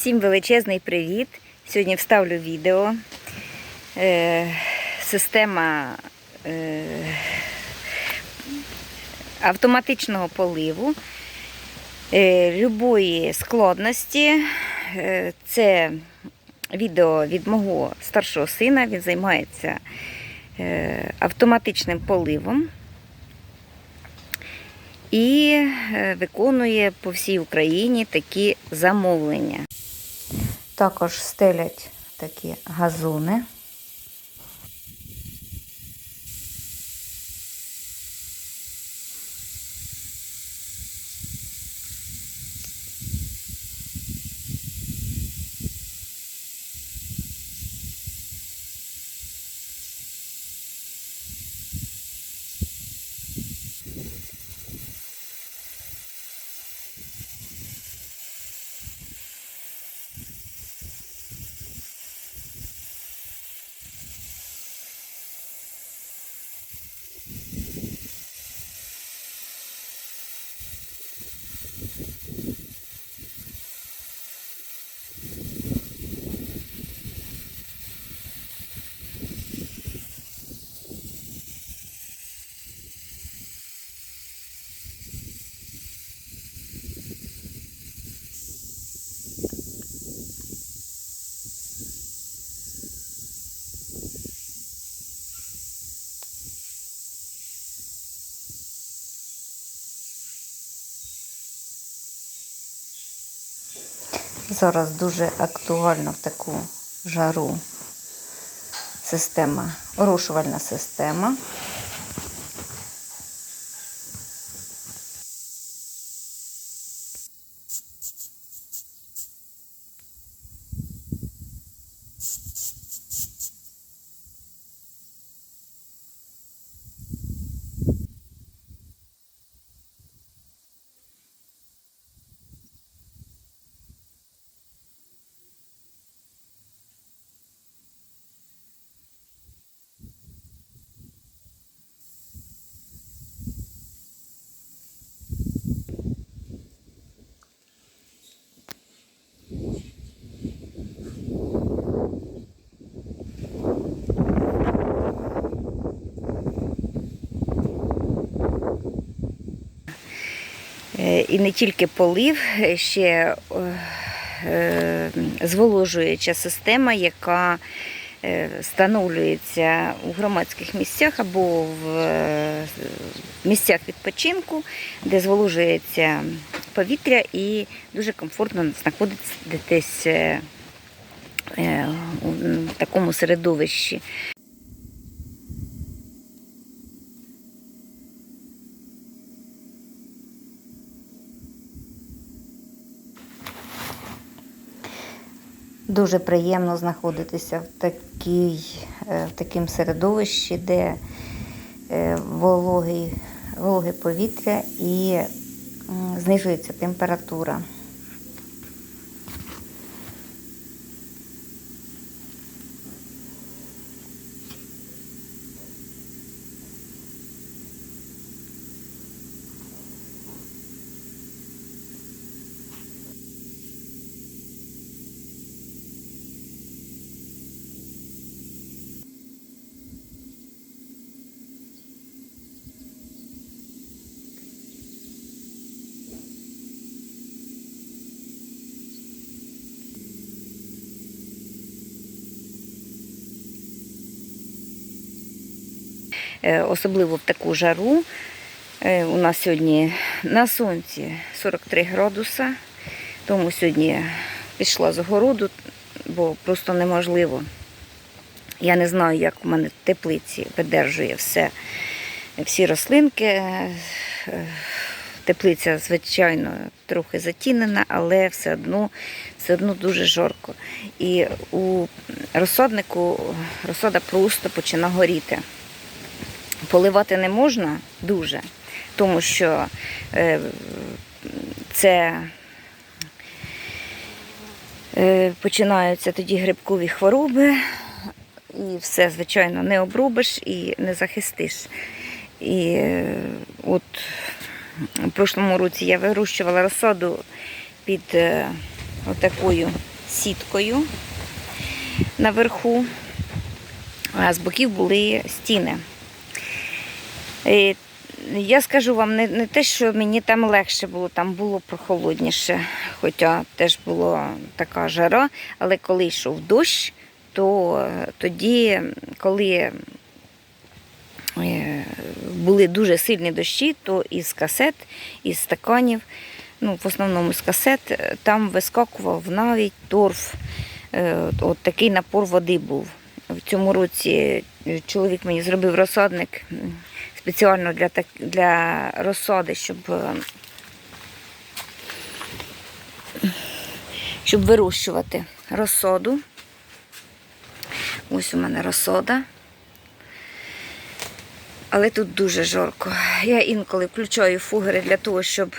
Всім величезний привіт! Сьогодні вставлю відео. Е, система е, автоматичного поливу е, любої складності. Е, це відео від мого старшого сина. Він займається е, автоматичним поливом і е, виконує по всій Україні такі замовлення. Також стелять такі газони. Зараз дуже актуальна в таку жару система, орошувальна система. Е, І не тільки полив, ще е, е, зволожуюча система, яка е, встановлюється у громадських місцях або в місцях відпочинку, де зволожується повітря і дуже комфортно знаходитись е, е, у такому середовищі. Дуже приємно знаходитися в, такій, е, в такому середовищі, де е, вологий, вологе повітря і знижується температура. Особливо в таку жару. Е, У нас сьогодні на сонці 43 градуса, тому сьогодні пішла з огороду, бо просто неможливо. Я не знаю, як у мене в теплиці видержує все, всі рослинки. Е, Теплиця, звичайно, трохи затінена, але все одно, все одно дуже жарко. І у розсаднику розсада просто починає горіти поливати не можна дуже, тому що е, це е, починаються тоді грибкові хвороби, і все, звичайно, не обробиш і не захистиш. І е, от в прошлому році я вирощувала розсаду під отакою сіткою наверху, а з боків були стіни. І я скажу вам, не, не те, що мені там легше було, там було прохолодніше, хоча теж була така жара, але коли йшов дощ, то е, тоді, коли е, були дуже сильні дощі, то із касет, із стаканів, ну, в основному з касет, е, там вискакував навіть торф. От, такий напор води був. В цьому році чоловік мені зробив розсадник спеціально для, так, для розсади, щоб, е, щоб вирощувати розсаду. Ось у мене розсада. Але тут дуже жарко. Я інколи включаю фугери для того, щоб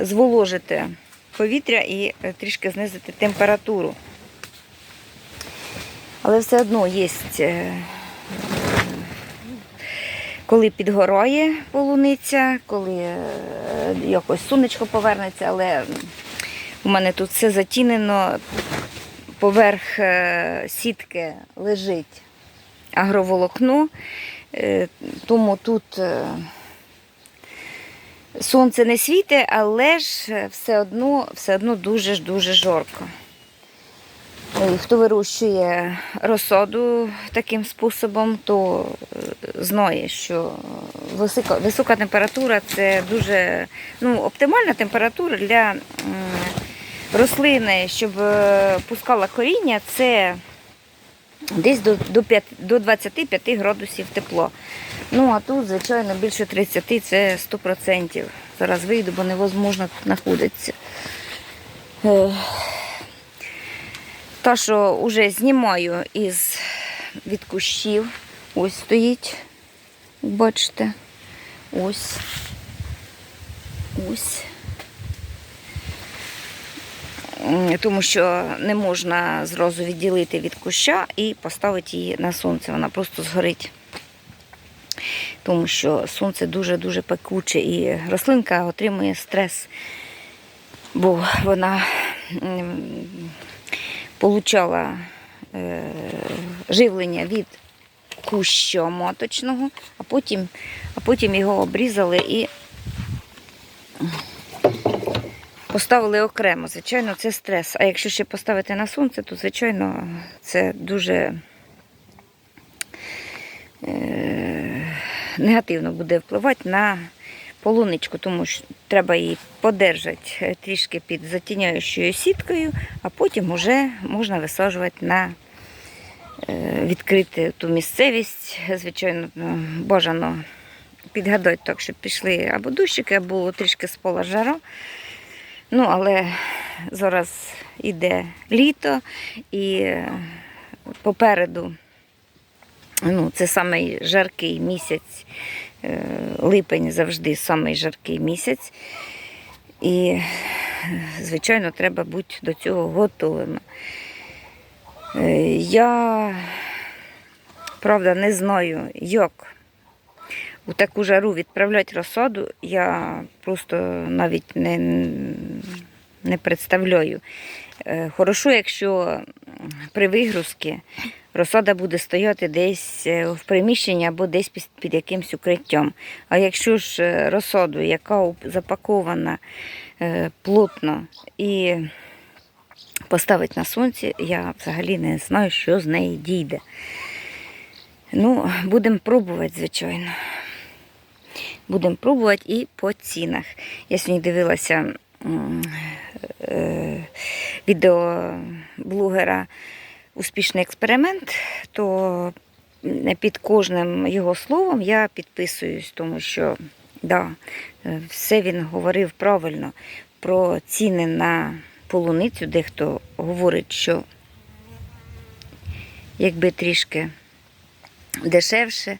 зволожити повітря і е, трішки знизити температуру. Але все одно є, е, коли підгорає полуниця, коли е, якось сонечко повернеться, але у мене тут все затінено, поверх е, сітки лежить агроволокно, е, тому тут сонце не світить, але ж все одно, все одно дуже-дуже жарко. Е, Хто вирощує розсаду таким способом, то е, знає, що висока, висока температура це дуже ну, оптимальна температура для рослини, щоб е, пускала коріння, це десь до, до, 5, до 25 градусів тепло. Ну а тут, звичайно, більше 30 це 100%. Зараз вийду, бо невозможно знаходитися. Та, що вже знімаю із від кущів. Ось стоїть. Бачите. Ось. Ось. Тому що не можна зразу відділити від куща і поставити її на сонце. Вона просто згорить. Тому що сонце дуже-дуже пекуче і рослинка отримує стрес, бо вона получала е, живлення від куща маточного, а потім, а потім його обрізали і поставили окремо. Звичайно, це стрес. А якщо ще поставити на сонце, то, звичайно, це дуже е, негативно буде впливати на полуничку, тому що треба її подержати е, трішки під затіняючою сіткою, а потім вже можна висаджувати на е, відкрити ту місцевість. Звичайно, ну, бажано підгадати так, щоб пішли або дощики, або трішки спала жара. Ну, але зараз іде літо і е, попереду ну, це самий жаркий місяць. Е, Липень завжди самий жаркий місяць. І, звичайно, треба бути до цього готовими. Е, Я, правда, не знаю, як у таку жару відправляти розсаду, я просто навіть не, не представляю. Е, Хорошо, якщо при вигрузці розсада буде стояти десь е, в приміщенні або десь під, під якимсь укриттям. А якщо ж е, розсаду, яка запакована е, плотно і поставить на сонці, я взагалі не знаю, що з неї дійде. Ну, будемо пробувати, звичайно. Будемо пробувати і по цінах. Я сьогодні дивилася е, відео блогера Успішний експеримент, то під кожним його словом я підписуюсь, тому що да, е, все він говорив правильно про ціни на полуницю. Дехто говорить, що якби трішки дешевше.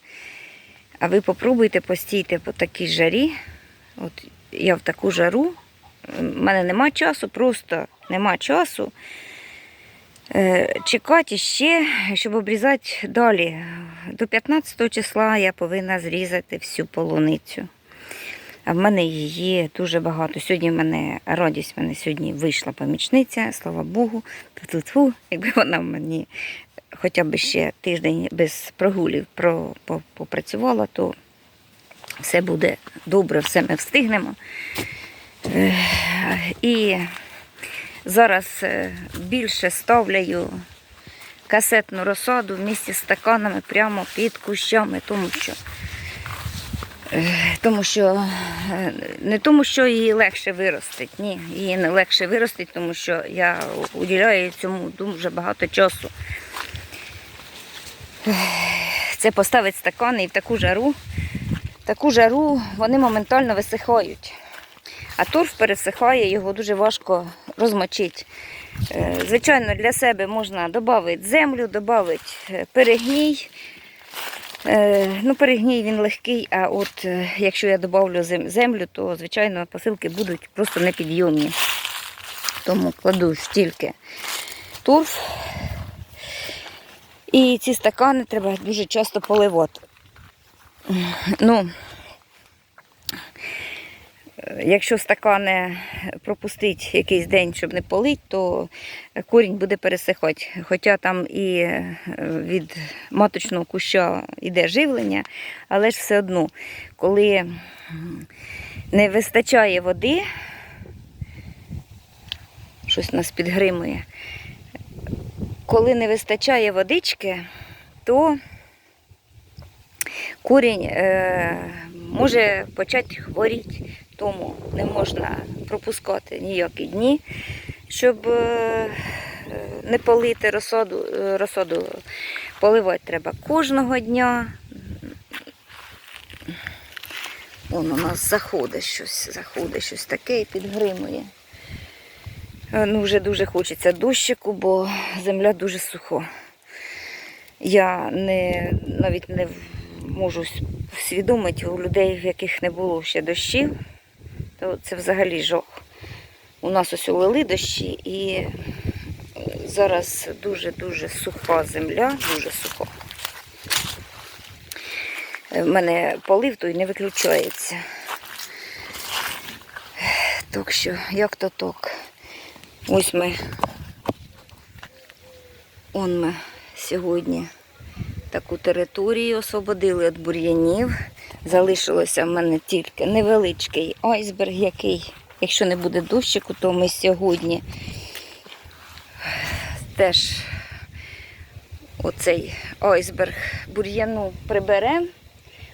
А ви попробуйте постійте по такій жарі. От я в таку жару, в мене нема часу, просто нема часу. Е, Чекати ще, щоб обрізати далі. До 15 числа я повинна зрізати всю полуницю. А в мене її дуже багато. Сьогодні в мене радість, в мене сьогодні вийшла помічниця, слава Богу. Ту-ту-ту. Якби вона мені хоча б ще тиждень без прогулів попрацювала, то все буде добре, все ми встигнемо. Е, І зараз е, більше ставляю касетну розсаду в місті з стаканами прямо під кущами, тому що, е, тому що е, не тому, що її легше виростить. Ні, її не легше виростить, тому що я уділяю цьому дуже багато часу. Це поставить стакани і в таку жару. Таку жару вони моментально висихають. А торф пересихає, його дуже важко розмочити. Е, Звичайно, для себе можна додати землю, додати перегній. Е, Ну, перегній він легкий, а от е, якщо я додавлю землю, то, звичайно, посилки будуть просто непідйомні. Тому кладу стільки торф. І ці стакани треба дуже часто поливати. Ну, е, якщо стакани пропустить якийсь день, щоб не полить, то корінь буде пересихати. Хоча там і е, від маточного куща йде живлення, але ж все одно, коли не вистачає води, щось нас підгримує, коли не вистачає водички, то корінь е, може почати хворіти, тому не можна пропускати ніякі дні, щоб е, не полити розсаду. Е, розсаду поливати треба кожного дня. Вон у нас заходить щось, заходить щось таке і підгримує. Е, Ну, вже дуже хочеться дощику, бо земля дуже суха. Я не, навіть не можу с- усвідомити у людей, в яких не було ще дощів, то це взагалі жах. У нас ось улили дощі і е, зараз дуже-дуже суха земля, дуже суха. Е, В мене полив той не виключається. Так що, як то так. Ось ми. Он ми сьогодні таку територію освободили від бур'янів. Залишилося в мене тільки невеличкий айсберг, який, якщо не буде дощику, то ми сьогодні теж оцей айсберг бур'яну приберемо,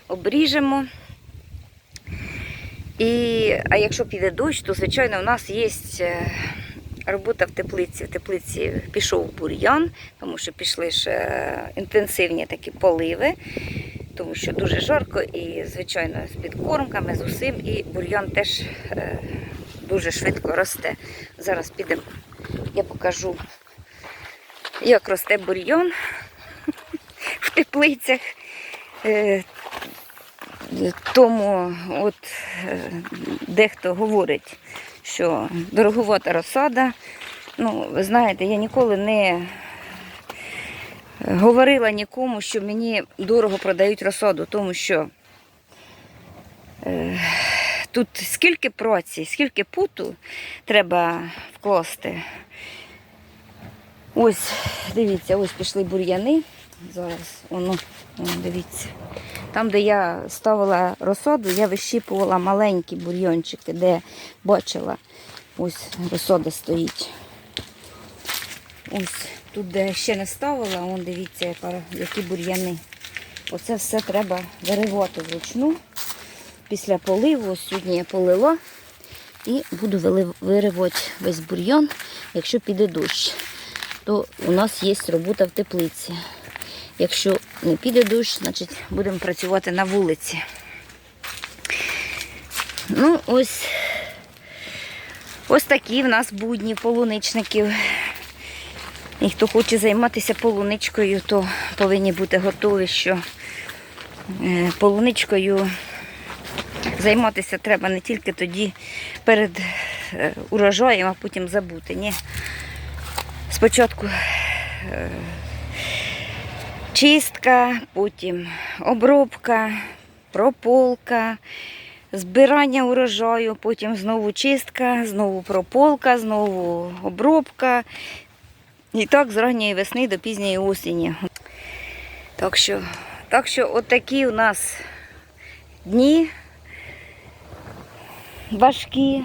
обріжемо. І, а якщо піде дощ, то звичайно у нас є е, робота в теплиці. В теплиці пішов бур'ян, тому що пішли ж е, інтенсивні такі поливи, тому що дуже жарко і, звичайно, з підкормками, з усім, і бур'ян теж е, дуже швидко росте. Зараз підемо, я покажу, як росте бур'ян в теплицях. Е, тому от е, дехто говорить, що дороговата розсада. Ну, ви знаєте, я ніколи не говорила нікому, що мені дорого продають розсаду, тому що е, тут скільки праці, скільки путу треба вкласти. Ось, дивіться, ось пішли бур'яни. Зараз, воно, воно, дивіться. Там, де я ставила розсаду, я вищіпувала маленькі бур'йончики, де бачила, ось розсада стоїть. Ось тут, де ще не ставила, вон дивіться, які бур'яни. Оце все треба виривати вручну. Після поливу, сьогодні я полила і буду виривати весь бур'ян, якщо піде дощ. То у нас є робота в теплиці. Якщо не піде дощ, значить будемо працювати на вулиці. Ну, ось, ось такі в нас будні полуничників. І хто хоче займатися полуничкою, то повинні бути готові, що е, полуничкою займатися треба не тільки тоді перед е, урожаєм, а потім забути. Ні. Спочатку е, чистка, потім обробка, прополка, збирання урожаю, потім знову чистка, знову прополка, знову обробка. І так з ранньої весни до пізньої осені. Так що, так що от такі у нас дні важкі.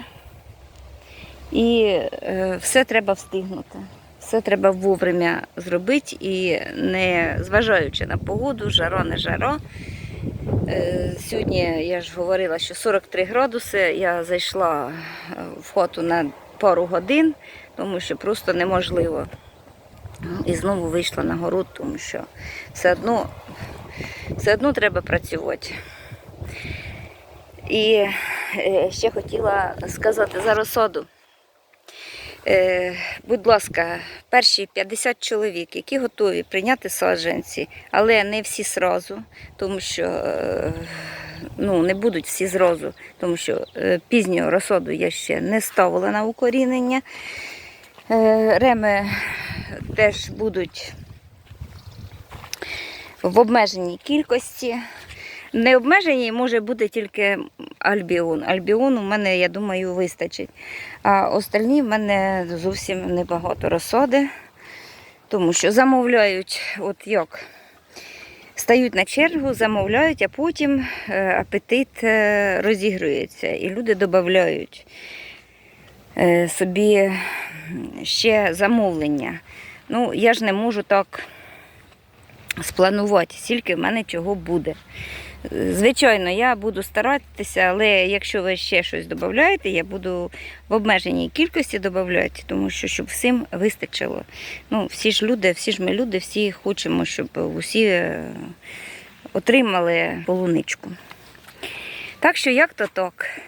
І е, все треба встигнути. Все треба вовремя зробити і не зважаючи на погоду, жара, не жара. Е, Сьогодні я ж говорила, що 43 градуси. Я зайшла е, в хату на пару годин, тому що просто неможливо. І знову вийшла на город, тому що все одно, все одно треба працювати. І е, ще хотіла сказати за розсаду. Е, будь ласка, перші 50 чоловік, які готові прийняти саджанці, але не всі зразу, тому що е, ну, не будуть всі зразу, тому що пізню розсаду я ще не ставила на укорінення. Е, Реми теж будуть в обмеженій кількості. Не обмежені може бути тільки альбіон. Альбіон у мене, я думаю, вистачить. А остальні в мене зовсім небагато розсади, тому що замовляють, от як, стають на чергу, замовляють, а потім е, апетит е, розігрується. І люди додають собі ще замовлення. Ну, я ж не можу так спланувати, скільки в мене чого буде. Звичайно, я буду старатися, але якщо ви ще щось додаєте, я буду в обмеженій кількості додати, тому що щоб всім вистачило. Ну, всі ж люди, всі ж ми люди, всі хочемо, щоб усі е, отримали полуничку. Так що як то так.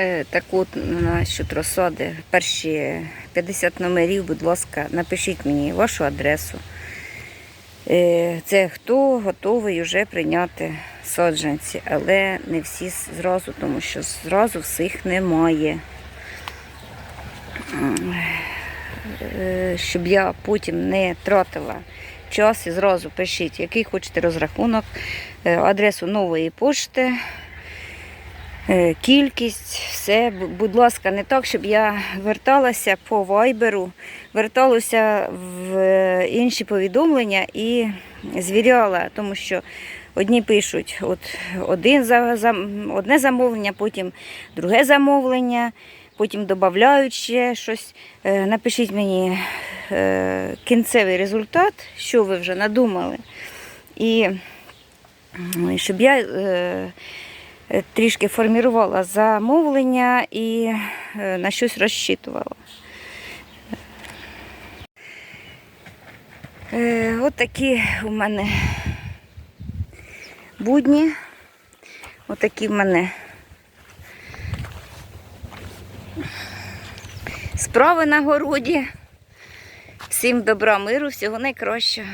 Е, Так от насчет розсади, перші 50 номерів, будь ласка, напишіть мені вашу адресу. Е, Це хто готовий вже прийняти саджанці, але не всі зразу, тому що зразу всіх немає. Е, Щоб я потім не тратила час і зразу пишіть, який хочете розрахунок, адресу нової пошти, кількість, все, будь ласка, не так, щоб я верталася по вайберу, верталася в е, інші повідомлення і звіряла, тому що одні пишуть от один одне замовлення, потім друге замовлення, потім додають ще щось. Е, Напишіть мені е, кінцевий результат, що ви вже надумали. І щоб я е, е, трішки формувала замовлення і е, на щось розчитувала. Е, От такі у мене будні. Отакі в мене справи на городі. Всім добра, миру, всього найкращого.